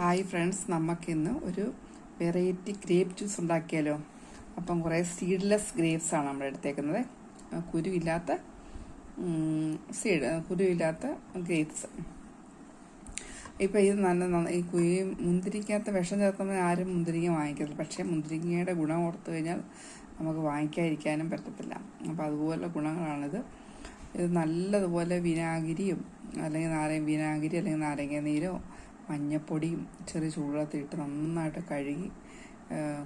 Hi friends നമുക്കിന്ന് ഒരു variety grape juice ഉണ്ടാക്കിയാലോ? അപ്പം കുറേ സീഡ്ലെസ് ഗ്രേപ്സ് ആണ് നമ്മൾ എടുത്തേക്കുന്നത് കുരുവില്ലാത്ത സീഡ് കുരുവില്ലാത്ത ഗ്രേപ്സ് ഇപ്പം ഇത് നല്ല ഈ കുരു മുന്തിരിക്കകത്ത് വിഷം ചേർത്തുമ്പോൾ ആരും മുന്തിരിങ്ങ വാങ്ങിക്കത്തില്ല പക്ഷേ മുന്തിരിങ്ങയുടെ ഗുണം ഓർത്തു കഴിഞ്ഞാൽ നമുക്ക് വാങ്ങിക്കാതിരിക്കാനും പറ്റത്തില്ല. അപ്പോൾ അതുപോലെ ഗുണങ്ങളാണിത്. ഇത് നല്ലതുപോലെ വിനാഗിരിയും അല്ലെങ്കിൽ നാരങ്ങ വിനാഗിരി അല്ലെങ്കിൽ നാരങ്ങ നീരോ മഞ്ഞപ്പൊടിയും ചെറിയ ചൂടുവെള്ളത്തിലിട്ട് നന്നായിട്ട് കഴുകി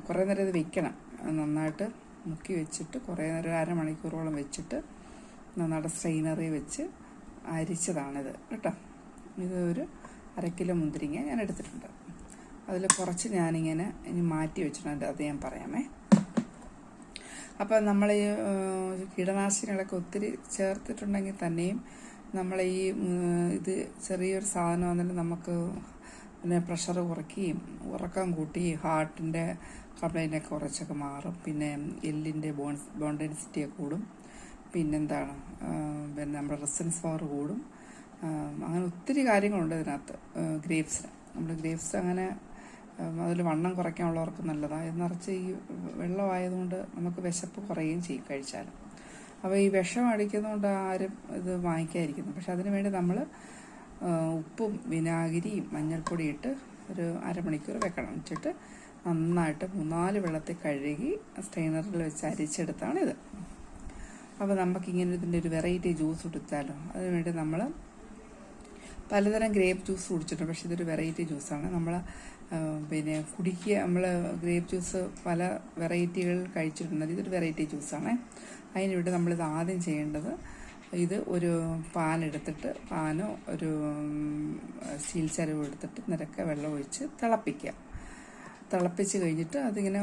കുറേ നേരം ഇത് വെക്കണം. നന്നായിട്ട് മുക്കി വെച്ചിട്ട് കുറേ നേരം അരമണിക്കൂറോളം വെച്ചിട്ട് നന്നായിട്ട് സ്ട്രെയിനറി വെച്ച് അരിച്ചതാണിത് കേട്ടോ. ഇത് ഒരു അര കിലോ മുന്തിരിങ്ങ ഞാൻ എടുത്തിട്ടുണ്ട്. അതിൽ കുറച്ച് ഞാനിങ്ങനെ ഇനി മാറ്റി വെച്ചിട്ടുണ്ട് അത് ഞാൻ പറയാമേ. അപ്പം നമ്മൾ ഈ കീടനാശിനികളൊക്കെ ഒത്തിരി ചേർത്തിട്ടുണ്ടെങ്കിൽ തന്നെയും നമ്മൾ ഈ ഇത് ചെറിയൊരു സാധനം വന്നിട്ട് നമുക്ക് പിന്നെ പ്രഷർ കുറയ്ക്കുകയും ഉറക്കം കൂട്ടി ഹാർട്ടിന്റെ കംപ്ലൈന്റൊക്കെ കുറച്ചൊക്കെ മാറും. പിന്നെ എല്ലിന്റെ ബോൺസ് ബോൺ ഡെൻസിറ്റി കൂടും. പിന്നെന്താണ് പിന്നെ നമ്മുടെ റെസൻസ് പവർ കൂടും. അങ്ങനെ ഒത്തിരി കാര്യങ്ങളുണ്ട് ഇതിനകത്ത് ഗ്രേപ്സിന് നമ്മൾ ഗ്രേപ്സ് അങ്ങനെ അതിൽ വണ്ണം കുറയ്ക്കാനുള്ളവർക്ക് നല്ലതാണ് നിറച്ച് ഈ വെള്ളമായതുകൊണ്ട് നമുക്ക് വിശപ്പ് കുറയുകയും ചെയ്യും കഴിച്ചാലും. അപ്പോൾ ഈ വിഷം അടിക്കുന്നതുകൊണ്ട് ആരും ഇത് വാങ്ങിക്കാതിരിക്കുന്നു. പക്ഷെ അതിന് വേണ്ടി നമ്മൾ ഉപ്പും വിനാഗിരിയും മഞ്ഞൾപ്പൊടി ഇട്ട് ഒരു അരമണിക്കൂർ വെക്കണം. വെച്ചിട്ട് നന്നായിട്ട് മൂന്നാൽ വെള്ളത്തിൽ കഴുകി സ്ട്രെയിനറിൽ വെച്ച് അരിച്ചെടുത്താണ് ഇത്. അപ്പോൾ നമുക്കിങ്ങനെ ഇതിന്റെ ഒരു വെറൈറ്റി ജ്യൂസ് കൊടുത്താലോ. അതിനുവേണ്ടി നമ്മൾ പലതരം ഗ്രേപ്പ് ജ്യൂസ് കുടിച്ചിട്ടുണ്ട്. പക്ഷെ ഇതൊരു വെറൈറ്റി ജ്യൂസാണ്. നമ്മൾ പിന്നെ കുടിക്കുക നമ്മൾ ഗ്രേപ്പ് ജ്യൂസ് പല വെറൈറ്റികൾ കഴിച്ചിട്ടുണ്ട്. ഇതൊരു വെറൈറ്റി ജ്യൂസാണ്. അതിനിവിടെ നമ്മളിത് ആദ്യം ചെയ്യേണ്ടത് ഇത് ഒരു പാനെടുത്തിട്ട് പാനോ ഒരു സ്റ്റീൽ ചരവ് എടുത്തിട്ട് നിരക്ക വെള്ളം ഒഴിച്ച് തിളപ്പിക്കുക. തിളപ്പിച്ച് കഴിഞ്ഞിട്ട് അതിങ്ങനെ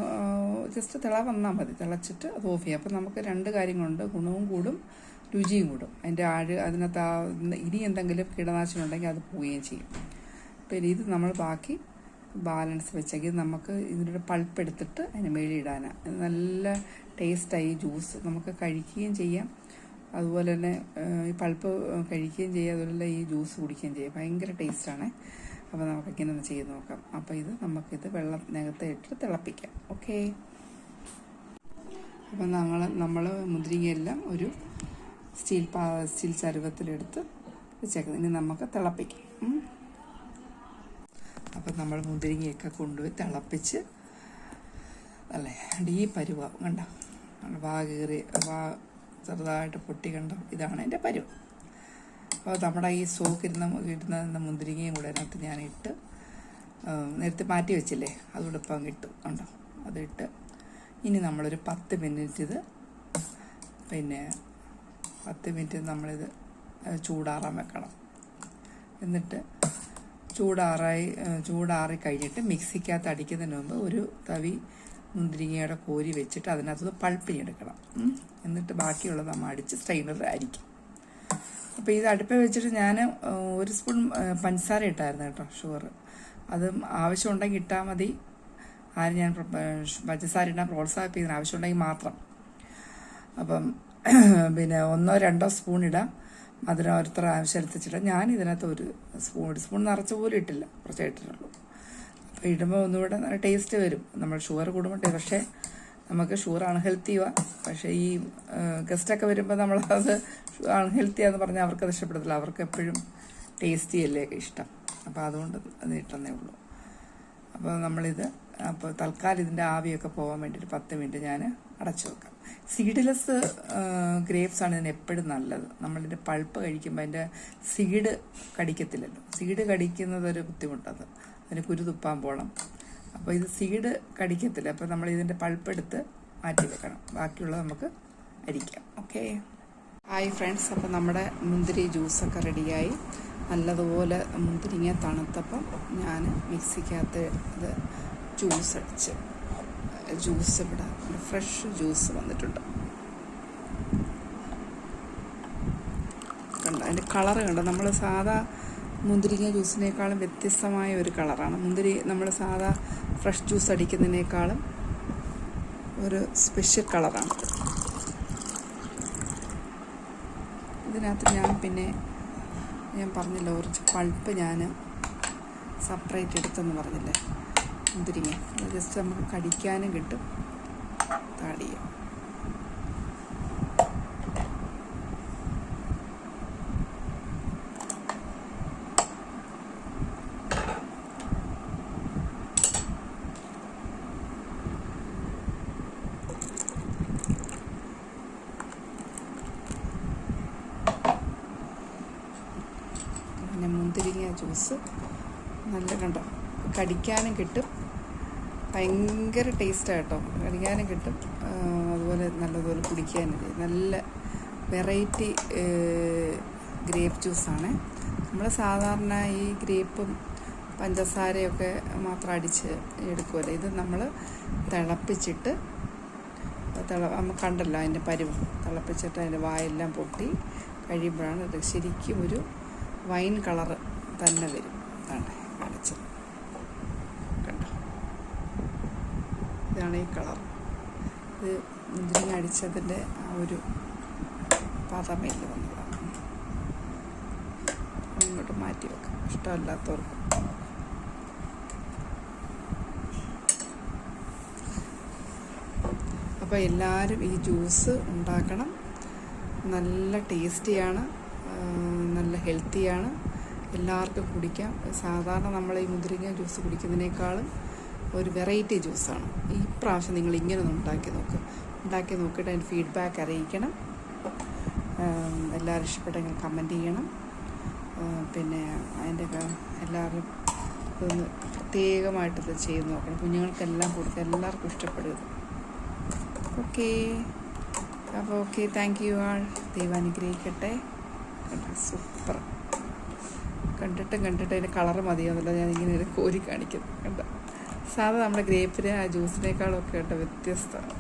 ജസ്റ്റ് തിള വന്നാൽ മതി. തിളച്ചിട്ട് അത് ഓഫ് ചെയ്യുക. അപ്പം നമുക്ക് രണ്ട് കാര്യങ്ങളുണ്ട് ഗുണവും കൂടും. രുചിയും കൂടും. അതിന്റെ ആഴ് അതിനകത്ത് ആ ഇനി എന്തെങ്കിലും കീടനാശിനി ഉണ്ടെങ്കിൽ അത് പോവുകയും ചെയ്യും. പിന്നെ ഇത് നമ്മൾ ബാക്കി ബാലൻസ് വെച്ചെങ്കിൽ നമുക്ക് ഇതിന്റെ പൾപ്പ് എടുത്തിട്ട് അതിന് മേളിയിടാനാണ് നല്ല ടേസ്റ്റായി ജ്യൂസ് നമുക്ക് കഴിക്കുകയും ചെയ്യാം. അതുപോലെ തന്നെ ഈ പൾപ്പ് കഴിക്കുകയും ചെയ്യാം. അതുപോലെ ഈ ജ്യൂസ് കുടിക്കുകയും ചെയ്യാം. ഭയങ്കര ടേസ്റ്റാണ് അപ്പോൾ നമുക്ക് ഇങ്ങനെ ഒന്ന് ചെയ്ത് നോക്കാം. അപ്പോൾ ഇത് നമുക്കിത് വെള്ളത്തിനകത്ത് ഇട്ട് തിളപ്പിക്കാം. ഓക്കേ അപ്പം നമ്മൾ നമ്മൾ മുന്തിരിങ്ങയെല്ലാം ഒരു സ്റ്റീൽ പാ സ്റ്റീൽ ചരുവത്തിലെടുത്ത് വെച്ചേക്കുന്നത്. ഇനി നമുക്ക് തിളപ്പിക്കാം. അപ്പം നമ്മൾ മുന്തിരിങ്ങയൊക്കെ കൊണ്ടുപോയി തിളപ്പിച്ച് അല്ലേ ഈ പരുവാകും കണ്ട? വാ കീറി വാ ചെറുതായിട്ട് പൊട്ടി കണ്ട? ഇതാണ് എന്റെ പരുവം. അപ്പോൾ നമ്മുടെ ഈ സോക്ക് ഇരുന്ന ഇരുന്ന മുന്തിരിങ്ങയും കൂടെ അതിനകത്ത് ഞാനിട്ട് നേരത്തെ മാറ്റി വെച്ചില്ലേ അതുകൂടെ ഇപ്പം കിട്ടും കണ്ടോ? അതിട്ട് ഇനി നമ്മളൊരു പത്ത് മിനിറ്റ് ഇത് പിന്നെ പത്ത് മിനിറ്റ് നമ്മളിത് ചൂടാറാൻ വെക്കണം. എന്നിട്ട് ചൂടാറായി ചൂടാറി കഴിഞ്ഞിട്ട് മിക്സിക്കകത്ത് അടിക്കുന്നതിന് മുമ്പ് ഒരു തവി മുന്തിരിങ്ങയുടെ കോരി വെച്ചിട്ട് അതിനകത്ത് പൾപ്പിനെടുക്കണം. എന്നിട്ട് ബാക്കിയുള്ളത് നമ്മൾ അടിച്ച് സ്ട്രെയിനറിൽ അരിക്കും അപ്പോൾ ഇത് അടുപ്പിൽ വെച്ചിട്ട് ഞാൻ ഒരു സ്പൂൺ പഞ്ചസാര ഇട്ടായിരുന്നു കേട്ടോ ഷുഗർ. അതും ആവശ്യമുണ്ടെങ്കിൽ ഇട്ടാൽ മതി. ആരും ഞാൻ പഞ്ചസാര ഇടാൻ പ്രോത്സാഹിപ്പിക്കുന്ന ആവശ്യമുണ്ടെങ്കിൽ മാത്രം. അപ്പം പിന്നെ ഒന്നോ രണ്ടോ സ്പൂൺ ഇടാം. മധുരം ഓരോരുത്തർ ആവശ്യമനുസരിച്ചിടാം ഞാൻ ഇതിനകത്ത് ഒരു സ്പൂൺ ഒരു സ്പൂൺ നിറച്ച് പോലും ഇട്ടില്ല. കുറച്ച് ഇട്ടിട്ടുള്ളൂ. അപ്പോൾ ഇടുമ്പോൾ ഒന്നുകൂടെ ടേസ്റ്റ് വരും. നമ്മൾ ഷുഗർ കൂടുമ്പോൾ പക്ഷേ നമുക്ക് ഷുഗർ അൺഹെൽത്തിയുവാ പക്ഷേ ഈ ഗസ്റ്റൊക്കെ വരുമ്പോൾ നമ്മളത് അൺഹെൽത്തിയാന്ന് പറഞ്ഞാൽ അവർക്കത് ഇഷ്ടപ്പെടത്തില്ല. അവർക്ക് എപ്പോഴും ടേസ്റ്റി അല്ലേ ഇഷ്ടം. അപ്പോൾ അതുകൊണ്ട് അത് ഇട്ടെന്നേ ഉള്ളൂ. അപ്പോൾ നമ്മളിത് അപ്പോൾ തൽക്കാലം ഇതിന്റെ ആവിയൊക്കെ പോകാൻ വേണ്ടിയിട്ട് പത്ത് മിനിറ്റ് ഞാൻ അടച്ചു വെക്കാം. സീഡ്ലെസ് ഗ്രേപ്സ് ആണ് ഇതിന് എപ്പോഴും നല്ലത്. നമ്മളിതിന്റെ പൾപ്പ് കഴിക്കുമ്പോൾ അതിന്റെ സീഡ് കടിക്കത്തില്ലല്ലോ. സീഡ് കടിക്കുന്നത് ഒരു ബുദ്ധിമുട്ടത്. അതിന് കുരു തുപ്പാൻ പോകണം അപ്പോൾ ഇത് സീഡ് കടിക്കത്തില്ല. അപ്പോൾ നമ്മൾ ഇതിന്റെ പൾപ്പ് എടുത്ത് മാറ്റി വെക്കണം. ബാക്കിയുള്ളത് നമുക്ക് അരിക്കാം. ഓക്കെ. Hi friends. അപ്പോൾ നമ്മുടെ മുന്തിരി ജ്യൂസൊക്കെ റെഡിയായി. നല്ലതുപോലെ മുന്തിരിങ്ങ തണുത്തപ്പം ഞാൻ മിക്സിക്കകത്ത് ഇത് ജ്യൂസ് അടിച്ച്. ജ്യൂസ് ഇവിടെ ഫ്രഷ് ജ്യൂസ് വന്നിട്ടുണ്ട്. കണ്ട? അതിന്റെ കളറ് കണ്ടോ? നമ്മൾ സാധാ മുന്തിരിങ്ങ ജ്യൂസിനേക്കാളും വ്യത്യസ്തമായ ഒരു കളറാണ്. മുന്തിരി നമ്മൾ സാധാ ഫ്രഷ് ജ്യൂസ് അടിക്കുന്നതിനേക്കാളും ഒരു സ്പെഷ്യൽ കളറാണ്. ഇതിനകത്ത് ഞാൻ പിന്നെ ഞാൻ പറഞ്ഞില്ല കുറച്ച് പൾപ്പ് ഞാൻ സെപ്പറേറ്റ് എടുത്തെന്ന് പറഞ്ഞില്ലേ? മുന്തിരിങ്ങ. ജസ്റ്റ് നമുക്ക് കടിക്കാനും കിട്ടും. താടിയ പിന്നെ മുന്തിരിങ്ങ ജ്യൂസ് നല്ല കണ്ടോ? കടിക്കാനും കിട്ടും. ഭയങ്കര ടേസ്റ്റാണ് കേട്ടോ. കടിക്കാനും കിട്ടും. അതുപോലെ നല്ലതുപോലെ കുടിക്കാനും നല്ല വെറൈറ്റി ഗ്രേപ്പ് ജ്യൂസാണ് നമ്മൾ സാധാരണ ഈ ഗ്രേപ്പും പഞ്ചസാരയൊക്കെ മാത്രം അടിച്ച് എടുക്കുമല്ലോ ഇത് നമ്മൾ തിളപ്പിച്ചിട്ട് തിള നമ്മൾ കണ്ടല്ലോ അതിന്റെ പരുവം. തിളപ്പിച്ചിട്ട് അതിന്റെ വായെല്ലാം പൊട്ടി കഴിയുമ്പോഴാണ് ഇത് ശരിക്കും ഒരു വൈൻ കളറ് തന്നെ വരും. അതാണ് കാണിച്ചത് കണ്ടോ ഇതാണ് ഈ കളർ. ഇത് മുന്തിരിങ്ങ അടിച്ചതിന്റെ ആ ഒരു പതമയിൽ വന്നതാണ് ഇങ്ങോട്ട് മാറ്റി വെക്കാം. ഇഷ്ടമല്ലാത്തവർക്ക്. അപ്പോൾ എല്ലാവരും ഈ ജ്യൂസ് ഉണ്ടാക്കണം. നല്ല ടേസ്റ്റിയാണ്. നല്ല ഹെൽത്തിയാണ്. എല്ലാവർക്കും കുടിക്കാം. സാധാരണ നമ്മൾ ഈ മുതിരിങ്ങ ജ്യൂസ് കുടിക്കുന്നതിനേക്കാളും ഒരു വെറൈറ്റി ജ്യൂസാണ്. ഈ പ്രാവശ്യം നിങ്ങൾ ഇങ്ങനെ ഒന്ന് ഉണ്ടാക്കി നോക്കുക ഉണ്ടാക്കി നോക്കിയിട്ട് അതിന്റെ ഫീഡ്ബാക്ക് അറിയിക്കണം. എല്ലാവരും ഇഷ്ടപ്പെട്ടെങ്കിൽ കമന്റ് ചെയ്യണം. പിന്നെ അതിന്റെ എല്ലാവരും ഇതൊന്ന് പ്രത്യേകമായിട്ടത് ചെയ്ത് നോക്കണം. കുഞ്ഞുങ്ങൾക്കെല്ലാം കൊടുക്കുക. എല്ലാവർക്കും ഇഷ്ടപ്പെടുക. ഓക്കെ അപ്പോൾ ഓക്കെ താങ്ക് യു ആൾ ദൈവം അനുഗ്രഹിക്കട്ടെ. സൂപ്പർ കണ്ടിട്ട് കണ്ടിട്ട് അതിന്റെ കളറ് മതിയാവുന്നില്ല. ഞാൻ ഇങ്ങനെ കോരി കാണിക്കുന്നു. കണ്ടോ? സാധാ നമ്മുടെ ഗ്രേപ്പിന് ആ ജ്യൂസിനേക്കാളും ഒക്കെ കേട്ടോ വ്യത്യസ്തമാണ്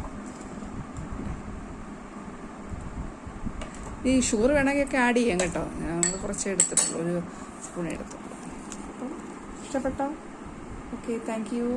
ഈ ഷുഗർ വേണമെങ്കിൽ ഒക്കെ ആഡ് ചെയ്യാം കേട്ടോ. ഞങ്ങൾ കുറച്ച് എടുത്തിട്ടുള്ളൂ. ഒരു സ്പൂൺ എടുത്തിട്ടുള്ളൂ അപ്പം ഇഷ്ടപ്പെട്ടോ? Okay thank you